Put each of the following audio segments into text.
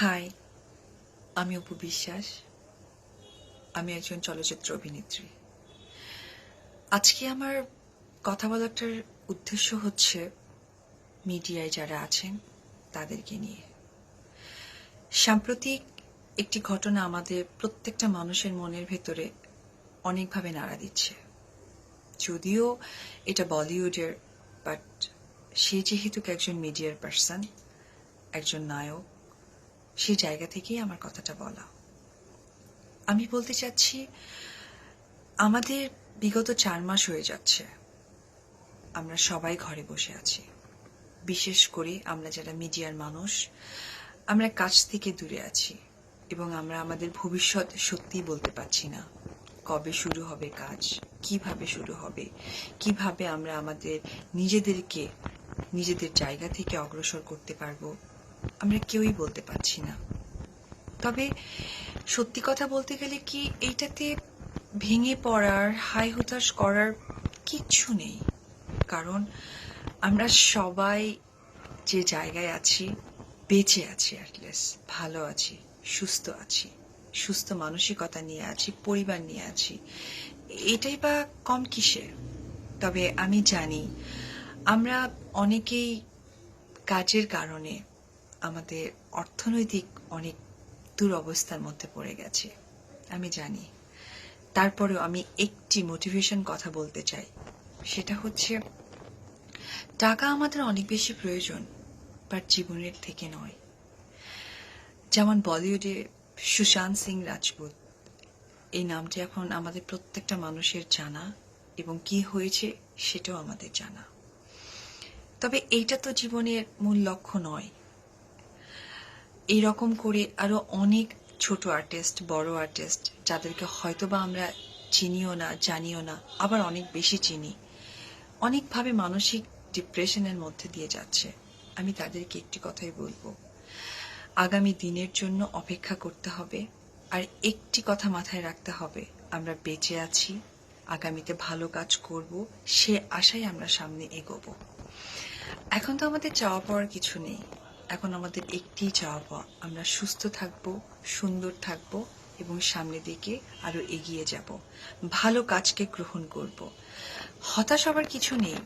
High, আমি অপু বিশ্বাস। আমি একজন চলচ্চিত্র অভিনেত্রী। আজকে আমার কথা বলাটার উদ্দেশ্য হচ্ছে মিডিয়ায় যারা আছেন তাদেরকে নিয়ে। সাম্প্রতিক একটি ঘটনা আমাদের প্রত্যেকটা মানুষের মনের ভেতরে অনেকভাবে নাড়া দিচ্ছে। যদিও এটা বলিউডের, বাট সে যেহেতু একজন মিডিয়ার পার্সন, একজন নায়ক সেই জায়গা থেকেই আমার কথাটা বলা। আমি বলতে চাচ্ছি, আমাদের বিগত চার মাস হয়ে যাচ্ছে। আমরা সবাই ঘরে বসে আছি। বিশেষ করে আমরা যারা মিডিয়ার মানুষ, আমরা কাজ থেকে দূরে আছি এবং আমরা আমাদের ভবিষ্যৎ সত্যিই বলতে পারছি না। কবে শুরু হবে কাজ, কীভাবে শুরু হবে, কীভাবে আমরা আমাদের নিজেদেরকে, নিজেদের জায়গা থেকে অগ্রসর করতে পারব আমরা কেউই বলতে পারছি না। তবে সত্যি কথা বলতে গেলে কি এইটাতে ভেঙে পড়ার হাই হুতাশ করার কিচ্ছু নেই। কারণ আমরা সবাই যে জায়গায় আছি, বেঁচে আছি অ্যাটলিস্ট ভালো আছি, সুস্থ আছি, সুস্থ মানসিকতা নিয়ে আছি, পরিবার নিয়ে আছি। এটাই বা কম কিসে? তবে আমি জানি, আমরা অনেকেই কাজের কারণে আমাদের অর্থনৈতিক অনেক দুরবস্থার মধ্যে পড়ে গেছে, আমি জানি। তারপরেও আমি একটি মোটিভেশন কথা বলতে চাই। সেটা হচ্ছে, টাকা আমাদের অনেক বেশি প্রয়োজন বাট জীবনের থেকে নয়। যেমন বলিউডে সুশান্ত সিং রাজপুত, এই নামটি এখন আমাদের প্রত্যেকটা মানুষের জানা, এবং কি হয়েছে সেটাও আমাদের জানা। তবে এইটা তো জীবনের মূল লক্ষ্য নয়। এই রকম করে আরও অনেক ছোট আর্টিস্ট বড় আর্টিস্ট যাদেরকে হয়তোবা আমরা চিনিও না, জানিও না, আবার অনেক বেশি চিনি, অনেকভাবে মানসিক ডিপ্রেশনের মধ্যে দিয়ে যাচ্ছে। আমি তাদেরকে একটি কথাই বলব। আগামী দিনের জন্য অপেক্ষা করতে হবে, আর একটি কথা মাথায় রাখতে হবে, আমরা বেঁচে আছি, আগামীতে ভালো কাজ করব, সে আশায় আমরা সামনে এগোবো। এখন তো আমাদের চাওয়া পাওয়ার কিছু নেই। এখন আমাদের একটি চাওয়া পাওয়া আমরা সুস্থ থাকব, সুন্দর থাকব এবং সামনের দিকে আরও এগিয়ে যাব। ভালো কাজকে গ্রহণ করব। হতাশ হবার কিছু নেই,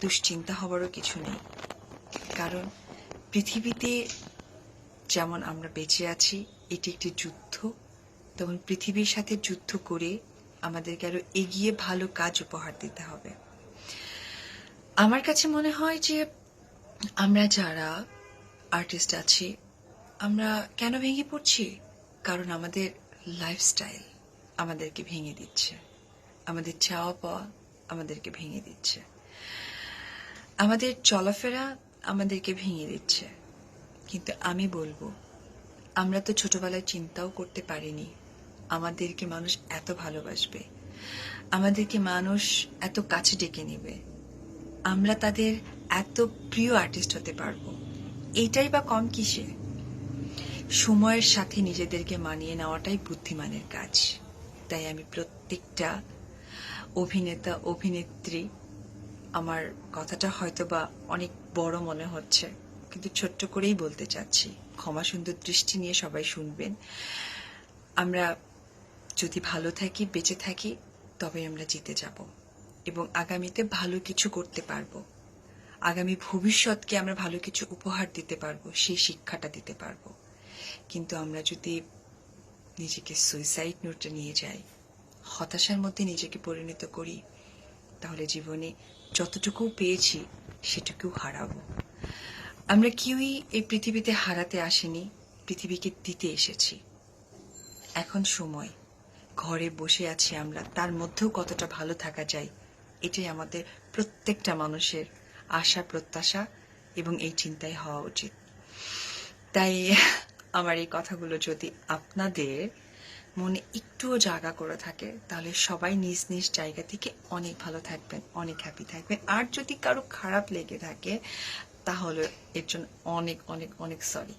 দুশ্চিন্তা হবারও কিছু নেই। কারণ পৃথিবীতে যেমন আমরা বেঁচে আছি, এটি একটি যুদ্ধ। তখন পৃথিবীর সাথে যুদ্ধ করে আমাদেরকে আরও এগিয়ে ভালো কাজ উপহার দিতে হবে। আমার কাছে মনে হয় যে আমরা যারা আর্টিস্ট আছি। আমরা কেন ভেঙে পড়ছি? কারণ আমাদের লাইফস্টাইল আমাদেরকে ভেঙে দিচ্ছে। আমাদের চাওয়া পাওয়া আমাদেরকে ভেঙে দিচ্ছে। আমাদের চলাফেরা আমাদেরকে ভেঙে দিচ্ছে। কিন্তু আমি বলব, আমরা তো ছোটবেলায় চিন্তাও করতে পারিনি আমাদেরকে মানুষ এত ভালোবাসবে। আমাদেরকে মানুষ এত কাছে ডেকে নেবে। আমরা তাদের এত প্রিয় আর্টিস্ট হতে পারব। এইটাই বা কম কিসে? সময়ের সাথে নিজেদেরকে মানিয়ে নেওয়াটাই বুদ্ধিমানের কাজ। তাই আমি প্রত্যেকটা অভিনেতা, অভিনেত্রী, আমার কথাটা হয়তো বা অনেক বড় মনে হচ্ছে, কিন্তু ছোট্ট করেই বলতে চাচ্ছি। ক্ষমা সুন্দর দৃষ্টি নিয়ে সবাই শুনবেন। আমরা যদি ভালো থাকি, বেঁচে থাকি তবে আমরা জিতে যাব এবং আগামীতে ভালো কিছু করতে পারব। আগামী ভবিষ্যৎকে আমরা ভালো কিছু উপহার দিতে পারব, সেই শিক্ষাটা দিতে পারব। কিন্তু আমরা যদি নিজেকে সুইসাইড নোটে নিয়ে যাই, হতাশার মধ্যে নিজেকে পরিণত করি, তাহলে জীবনে যতটুকু পেয়েছি সেটুকু হারাবো। আমরা কেউই এই পৃথিবীতে হারাতে আসিনি, পৃথিবীকে দিতে এসেছি। এখন সময়, ঘরে বসে আছি আমরা, তার মধ্যেও কতটা ভালো থাকা যায়, এটাই আমাদের প্রত্যেকটা মানুষের আশা, প্রত্যাশা এবং এই চিন্তাই হওয়া উচিত। তাই আমার এই কথাগুলো যদি আপনাদের মনে একটুও জাগা করে থাকে, তাহলে সবাই নিজ নিজ জায়গা থেকে অনেক ভালো থাকবেন, অনেক হ্যাপি থাকবেন। আর যদি কারও খারাপ লেগে থাকে, তাহলে এর জন্য অনেক অনেক অনেক সরি